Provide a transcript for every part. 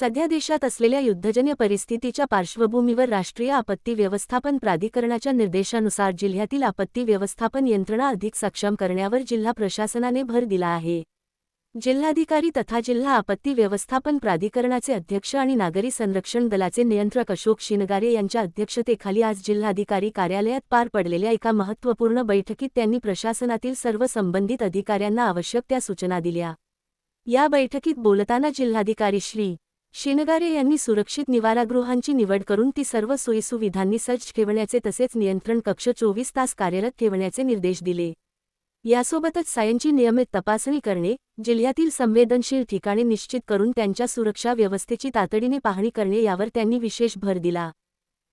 सध्या देशात असलेल्या युद्धजन्य परिस्थितीच्या पार्श्वभूमीवर राष्ट्रीय आपत्ती व्यवस्थापन प्राधिकरणाच्या निर्देशानुसार जिल्ह्यातील आपत्ती व्यवस्थापन यंत्रणा अधिक सक्षम करण्यावर जिल्हा प्रशासनाने भर दिला आहे. जिल्हाधिकारी तथा जिल्हा आपत्ती व्यवस्थापन प्राधिकरणाचे अध्यक्ष आणि नागरी संरक्षण दलाचे नियंत्रक अशोक शिनगारे यांच्या अध्यक्षतेखाली आज जिल्हाधिकारी कार्यालयात पार पडलेल्या एका महत्त्वपूर्ण बैठकीत त्यांनी प्रशासनातील सर्व संबंधित अधिकाऱ्यांना आवश्यक त्या सूचना दिल्या. या बैठकीत बोलताना जिल्हाधिकारी श्री. शिनगारे यांनी सुरक्षित निवारागृहांची निवड करून ती सर्व सोयीसुविधांनी सज्ज ठेवण्याचे तसेच नियंत्रण कक्ष चोवीस तास कार्यरत ठेवण्याचे निर्देश दिले. यासोबतच सायंची नियमित तपासणी करणे जिल्ह्यातील संवेदनशील ठिकाणे निश्चित करून त्यांच्या सुरक्षा व्यवस्थेची तातडीने पाहणी करणे यावर त्यांनी विशेष भर दिला.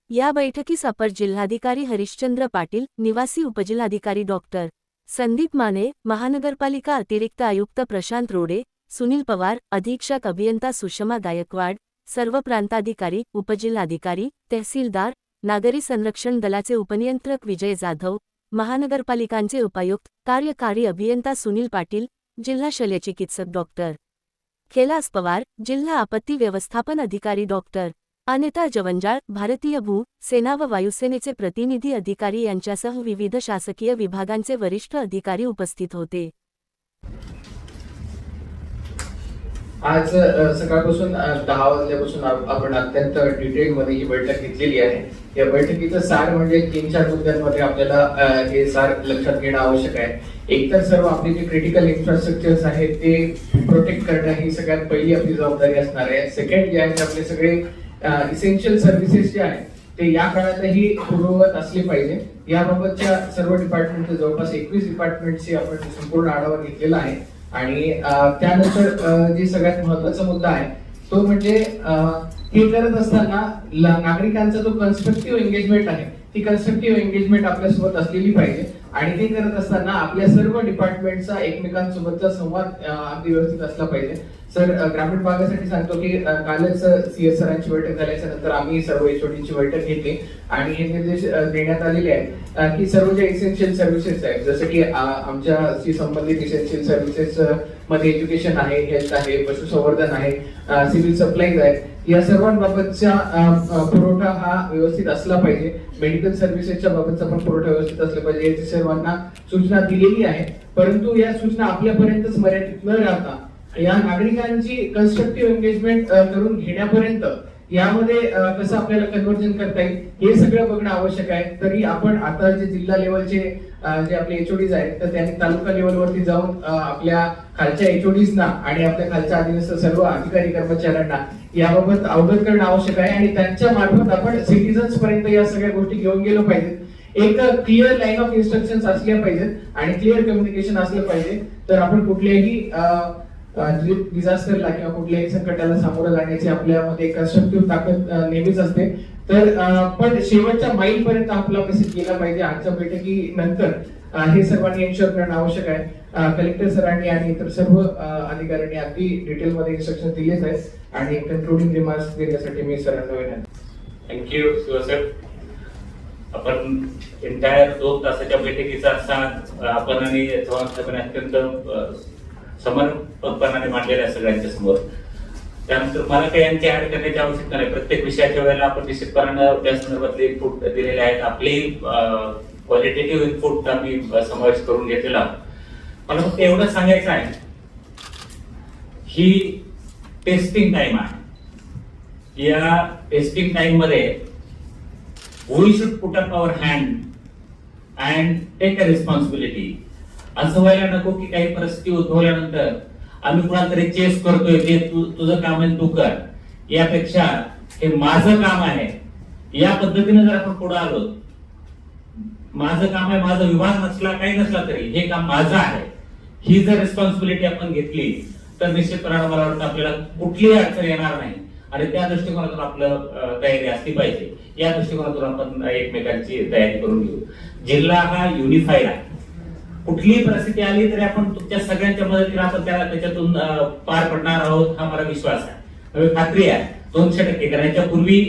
या बैठकीस अपर जिल्हाधिकारी हरिश्चंद्र पाटील निवासी उपजिल्हाधिकारी डॉक्टर संदीप माने महानगरपालिका अतिरिक्त आयुक्त प्रशांत रोडे सुनील पवार अधीक्षक अभियंता सुषमा गायकवाड सर्व प्रांताधिकारी उपजिल्हाधिकारी तहसीलदार नागरी संरक्षण दलाचे उपनियंत्रक विजय जाधव महानगरपालिकांचे उपायुक्त कार्यकारी अभियंता सुनील पाटील जिल्हा शल्यचिकित्सक डॉक्टर कैलास पवार जिल्हा आपत्ती व्यवस्थापन अधिकारी डॉक्टर अनिता जवंजाळ भारतीय भू सेना व वायुसेनेचे प्रतिनिधी अधिकारी यांच्यासह विविध शासकीय विभागांचे वरिष्ठ अधिकारी उपस्थित होते. आज सकाळपासून दहा वाजल्यापासून आपण अत्यंत डिटेल मध्ये ही बैठक घेतलेली आहे. या बैठकीचं सार म्हणजे तीन चार मुद्द्यांमध्ये आपल्याला हे सार लक्षात घेणं आवश्यक आहे. एकतर सर्व आपले जे क्रिटिकल इन्फ्रास्ट्रक्चर्स आहेत ते प्रोटेक्ट करणं ही सगळ्यात पहिली आपली जबाबदारी असणार आहे. सेकंड जे आहे ते आपले सगळे इसेन्शियल सर्व्हिसेस जे आहेत ते या काळातही पूर्ववत असले पाहिजे. याबाबतच्या सर्व डिपार्टमेंटचे जवळपास एकवीस डिपार्टमेंटची आपण संपूर्ण आढावा घेतलेला आहे. आणि त्यानंतर जे सगळ्यात महत्त्वाचा मुद्दा आहे तो म्हणजे हे करत असताना नागरिकांचा जो कन्स्ट्रक्टिव्ह एंगेजमेंट आहे ती कन्स्ट्रक्टिव्ह एंगेजमेंट आपल्यासोबत असलेली पाहिजे. आणि ते करत असताना आपल्या सर्व डिपार्टमेंटचा एकमेकांसोबतचा संवाद अगदी व्यवस्थित असला पाहिजे. सर ग्रामीण भागासाठी सांगतो की कालच सीएस सरांची बैठक झाल्याच्यानंतर आम्ही सर्व एचओडीची बैठक घेतली आणि हे निर्देश देण्यात आलेले आहेत. की सर्व जे इसेन्शियल सर्व्हिसेस आहेत जसं की आमच्या आमच्याशी संबंधित इसेन्शियल सर्व्हिसेस मध्ये एज्युकेशन आहे हेल्थ आहे पशुसंवर्धन आहे सिव्हिल सप्लाईज आहेत या सर्वांबाबतचा पुरवठा हा व्यवस्थित असला पाहिजे. मेडिकल सर्व्हिसेसच्या बाबतचा पण पुरवठा व्यवस्थित असला पाहिजे. याची सर्वांना सूचना दिलेली आहे. परंतु या सूचना आपल्यापर्यंतच मर्यादित न राहता या नागरिकांची कन्स्ट्रक्टिव्ह एंगेजमेंट करून घेण्यापर्यंत यामध्ये कसं आपल्याला कन्व्हर्जन करता येईल हे सगळं बघणं आवश्यक आहे. तरी आपण आता जे जिल्हा लेवलचे जे आपले एचओडीज आहेत तर त्यांनी तालुका लेवलवरती जाऊन आपल्या खालच्या एचओडीजना आणि आपल्या खालच्या अधीनस्थ सर्व अधिकारी कर्मचाऱ्यांना याबाबत अवगत करणं आवश्यक आहे आणि त्यांच्या मार्फत आपण सिटीजन्स पर्यंत या सगळ्या गोष्टी घेऊन गेलो पाहिजेत. एक क्लिअर लाईन ऑफ इन्स्ट्रक्शन असल्या पाहिजेत आणि क्लिअर कम्युनिकेशन असलं पाहिजे. तर आपण कुठल्याही डिझास्टरला किंवा कुठल्याही संकटाला सामोरं जाण्याची आपल्यामध्ये कन्स्ट्रक्टिव्ह ताकद नेहमीच असते. तर पण शेवटच्या माईल पर्यंत आपला मेसेज गेला पाहिजे आजच्या बैठकीनंतर नंतर हे सर्वांनी एन्शुअर करणं आवश्यक आहे. कलेक्टर सरांनी आणि इतर सर्व अधिकाऱ्यांनी अगदी डिटेलमध्ये इन्स्ट्रक्शन दिलेच आहेत. आणि कंक्लुडिंग रिमार्क्स देण्यासाठी मी सरांना विनंती. थँक्यू शिवसाहेब आपण एंटायर दोन तासाच्या बैठकीचा असा आपण आणि अत्यंत समर्पकपणाने मांडलेला मांडलेल्या सगळ्यांच्या समोर. त्यानंतर मला काही यांची ऍड करण्याची आवश्यकता नाही. प्रत्येक विषयाच्या वेळेला आपण निश्चितपणानं त्या संदर्भातले इनपुट दिलेले आहेत. आपली क्वालिटेटिव्ह इनपुट आम्ही समावेश करून घेतलेला मला फक्त एवढं सांगायचं आहे ही टेस्टिंग टाइम आहे. या टेस्टिंग टाइममध्ये we should put up our hand and take a responsibility असं व्हायला नको की काही परिस्थिती उद्भवल्यानंतर आम्ही कुणाला तरी चेस करतोय जे तू तुझं काम आहे तू कर. यापेक्षा हे माझं काम आहे. या पद्धतीने जर आपण पुढे आलो माझं काम आहे माझा विभाग नसला काही नसला तरी हे काम माझं आहे. ही जर रिस्पॉन्सिबिलिटी आपण घेतली तर निश्चितपणे मला वाटतं आपल्याला कुठलीही अडचण येणार नाही. आणि त्या दृष्टिकोनातून आपलं तयारी असली पाहिजे. या दृष्टिकोनातून आपण एकमेकांची तयारी करून घेऊ. जिल्हा हा युनिफाईड आहे. कुठलीही परिस्थिती आली तरी आपण तुमच्या सगळ्यांच्या मदतीने आपण त्याला त्याच्यातून पार पडणार आहोत हा मला विश्वास आहे. खात्री आहे दोनशे टक्के कारण याच्यापूर्वी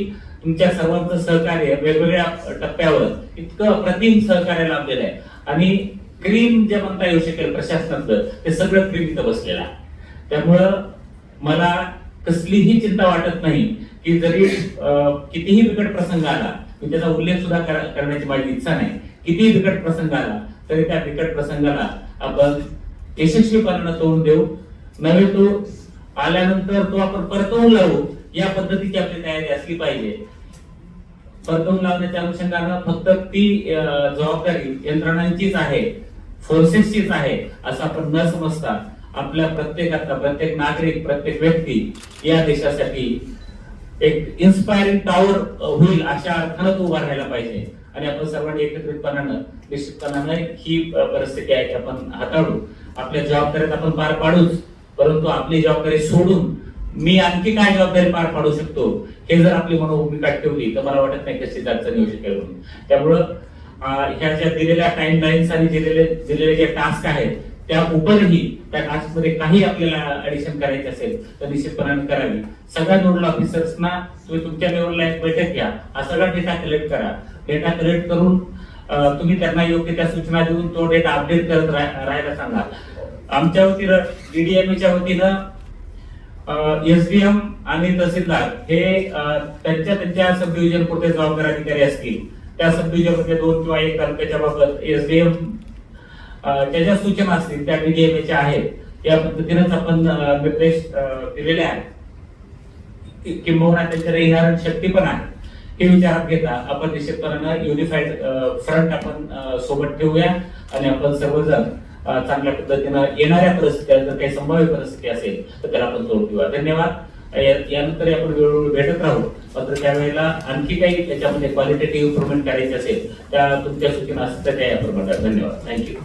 तुमच्या सर्वांचं सहकार्य वेगवेगळ्या टप्प्यावर इतकं अप्रतिम सहकार्य लाभलेलं आहे. आणि क्रीम जे म्हणता येऊ शकेल प्रशासनाचं ते सगळं क्रीम इथं बसलेलं आहे. त्यामुळं मला कसलीही चिंता वाटत नाही की जरी कितीही बिकट प्रसंग आला मी त्याचा उल्लेख सुद्धा करण्याची माझी इच्छा नाही. कितीही बिकट प्रसंग आला तरी त्या बिकट प्रसंगाला आपण यशस्वीपणानं तोंड देऊ. नव्हे तो आल्यानंतर तो आपण परतवून लावू या पद्धतीची आपली तयारी असली पाहिजे. परतवून लावण्याच्या अनुषंगानं फक्त ती जबाबदारी यंत्रणांचीच आहे फोर्सेसचीच आहे असं आपण न समजता आपल्या प्रत्येकाचा प्रत्येक नागरिक प्रत्येक व्यक्ती या देशासाठी एक इन्स्पायरिंग टॉवर होईल अशा अर्थानं तो उभा राहायला पाहिजे. आणि आपण सर्वांनी एकत्रितपणानं निश्चितपणानं ही परिस्थिती आहे की आपण हाताळू. आपल्या जबाबदारीत आपण पार पाडूच परंतु आपली जबाबदारी सोडून मी आणखी काय जबाबदारी पार पाडू शकतो हे जर आपली मनोभूमिका ठेवली तर मला वाटत नाही कशी अडचण येऊ शकेल म्हणून. त्यामुळं ह्या ज्या दिलेल्या टाइमलाईन्स आणि दिलेले दिलेले जे टास्क आहेत त्या ओपनही त्या टास्क काही आपल्याला ऍडिशन करायचे असेल तर निश्चितपणाने करावी. सगळ्या नोडल ऑफिसर्सना तुम्ही तुमच्या लेवलला एक बैठक घ्या. हा सगळा डेटा कलेक्ट करा. डेटा कलेक्ट करून तुम्ही त्यांना योग्य त्या सूचना देऊन तो डेटा अपडेट करत राहायला सांगा. आमच्या वतीनं डीडीएमच्या वतीनं एसडीएम आणि तहसीलदार हे त्यांच्या त्यांच्या सब डिव्हिजन पुरते जबाबदार अधिकारी असतील. त्या सब डिव्हिजनमध्ये दोन किंवा एक तालुक्याच्या बाबत एसडीएम त्या ज्या सूचना असतील त्या डीडीएमच्या आहेत या पद्धतीनेच आपण निर्देश दिलेले आहेत. किंबहुना त्यांच्याकडे येणारी शक्ती पण आहे. हे विचारात घेता आपण निश्चितपणानं युनिफाईड फ्रंट आपण सोबत ठेवूया आणि आपण सर्वजण चांगल्या पद्धतीनं येणाऱ्या परिस्थिती जर काही संभाव्य परिस्थिती असेल तर त्याला आपण जोड देऊया धन्यवाद. यानंतर आपण वेळोवेळी भेटत राहू. मात्र त्यावेळेला आणखी काही त्याच्यामध्ये क्वालिटेटिव्ह इम्प्रुव्हमेंट करायची असेल त्या तुमच्या सूचना असतील तर त्या याप्रमाणे धन्यवाद. थँक्यू